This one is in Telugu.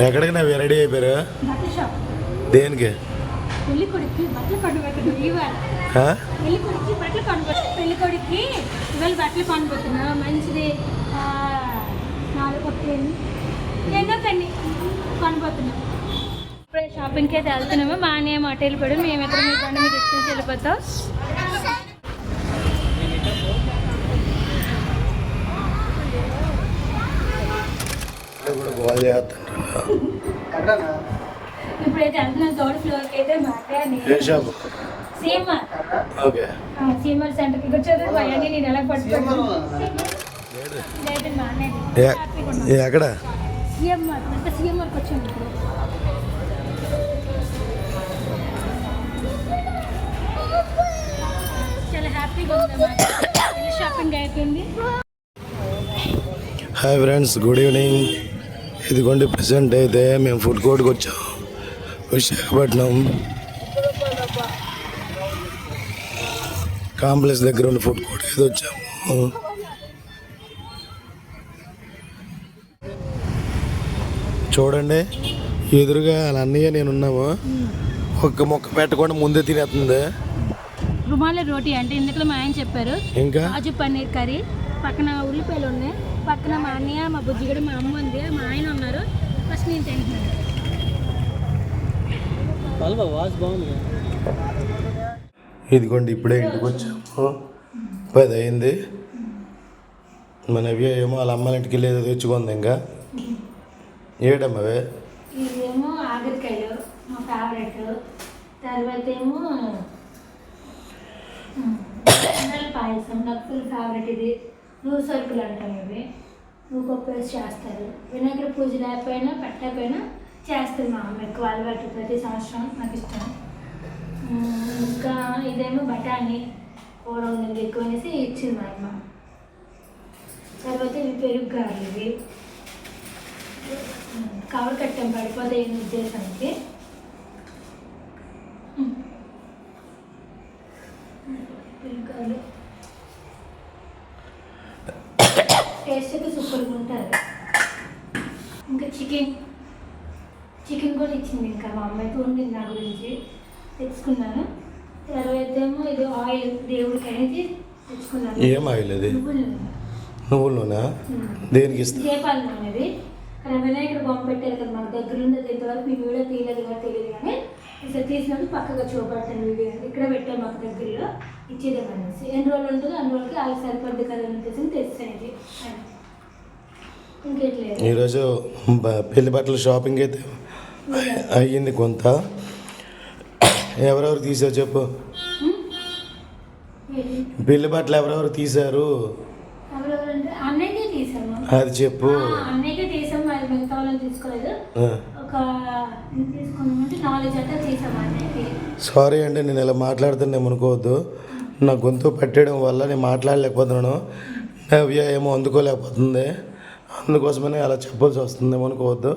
ఎక్కడికి నా రెడీ అయిపోయారు దేనికి? పెళ్ళి కొడుక్కి బట్టలు ఇవాళ. మంచిది. నాలుగు ఎన్నో కొనబోతున్నాం ఇప్పుడే షాపింగ్కి అయితే వెళ్తున్నాము. మా అన్నయ్య మాట వెళ్ళిపోయాడు మేము ఇద్దరు మీ బండి మీద ఎక్కించి వెళ్ళిపోతాం. వాళ్ళు కూడా గోల్ ఇప్పుడైతే వెళ్తున్నాం థర్డ్ అయితే ఓకే. అవన్నీ నేను ఎలా పట్టుకోను. లేదు మా అన్నయ్య. ఏ- ఏ ఎక్కడ? సీఎంఆర్ అంటే సీఎంఆర్కి వచ్చాను ఇప్పుడు. చాలా హ్యాపీగా పెళ్ళి షాపింగ్ అయిపోయింది. హాయ్ ఫ్రెండ్స్ గుడ్ ఈవినింగ్ ఇదిగోండి ప్రెసెంట్ అయితే మేము ఫుడ్ కోర్ట్కి వచ్చాం. విశాఖపట్నం కాంప్లెక్స్ దగ్గర ఉన్న ఫుడ్ కోర్ట్ అయితే వచ్చాము. చూడండి ఎదురుగా అన్నయ్య నేను ఉన్నాము. ఒక్క మొక్క పెట్టకుండా ముందే తినేస్తుంది. రుమాలి రోటీ అంటే ఇందులో మా ఆయన చెప్పారు. ఇంకా? కాజు పన్నీర్ కర్రీ. పక్కన ఉల్లిపాయలు ఉన్నాయి. పక్కన మా అన్నయ్య మా బుజ్జిగడు మా అమ్మ ఉంది. మా ఆయన ఉన్నారు. ఫస్ట్ నేను తింటున్నాను ఇదిగోండి ఇప్పుడే ఇంటికి వచ్చాము పది అయింది. మన అవి ఏమో వాళ్ళ అమ్మాయి ఇంటికి వెళ్ళి ఏదో తెచ్చుకుంది ఇంకా. ఏడమ్మవే ఇదేమో ఆగరికాయలు మా ఫేవరెట్ తర్వాత ఏమో పాయసం నాకు ఫుల్ ఫేవరెట్ ఇది. నువ్వు సరుకులు అంటాం ఇవి. నువ్వు వేసి చేస్తారు. వినాయకుడి పూజ లేకపోయినా పెట్టకపోయినా చేస్తారు మా అమ్మ. ఎక్కువ అలవాటు ప్రతి సంవత్సరం నాకు ఇష్టం. ఇంకా ఇదేమో బఠానీ కూర ఉంది ఎక్కువ అనేసి ఇచ్చింది మా అమ్మ. తర్వాత ఇవి పెరుగు కాదు ఇవి. కవర్ కట్టం పడిపోతాయి ఉద్దేశానికి? ఉద్దేశానికి కాదు టేస్ట్ అయితే సూపర్గా ఉంటుంది. ఇంకా చికెన్ చికెన్ కూడా ఇచ్చింది ఇంకా మా అమ్మాయికి ఉండింది నా గురించి. తెచ్చుకున్నాను. తర్వాత ఏమో ఇది ఆయిల్ దేవుడికి అనేది తెచ్చుకున్నాను. ఏం ఆయిల్ అది? నువ్వుల. నూనె. దేనికి దీపాల నూనె ఇది కానీ వినాయకుడు బొమ్మ పెట్టారు కదా మాకు దగ్గర ఉంది అది ఇంతవరకు మీ వీడియో తీయలేదు కదా తెలియదు కానీ ఈసారి తీసినప్పుడు పక్కగా చూపడతాను వీడియో. ఇక్కడ పెట్టారు మాకు దగ్గరలో. ఇచ్చేద్దాం అనేసి ఎన్ని రోజులు ఉంటుందో? అన్ని రోజులకి అది సరిపడ్డ కదా అని తెలిసి తెస్తాను ఇది అని. ఇంకేట్లేదు ఈరోజు పెళ్ళి బట్టల షాపింగ్ అయితే అయ్యింది కొంత. ఎవరెవరు తీసారు చెప్పు? పెళ్ళి బట్టలు ఎవరెవరు తీశారు తీసాము అది చెప్పు. తీసుకోలేదు. ఒక తీసుకున్నామంటే సారీ అండి నేను ఇలా మాట్లాడుతున్నాను ఏమనుకోవద్దు నా గొంతు పట్టడం వల్ల నేను మాట్లాడలేకపోతున్నాను. నవ్య ఏమో అందుకోలేకపోతుంది. అందుకోసమనే అలా చెప్పాల్సి వస్తుంది ఏమనుకోవద్దు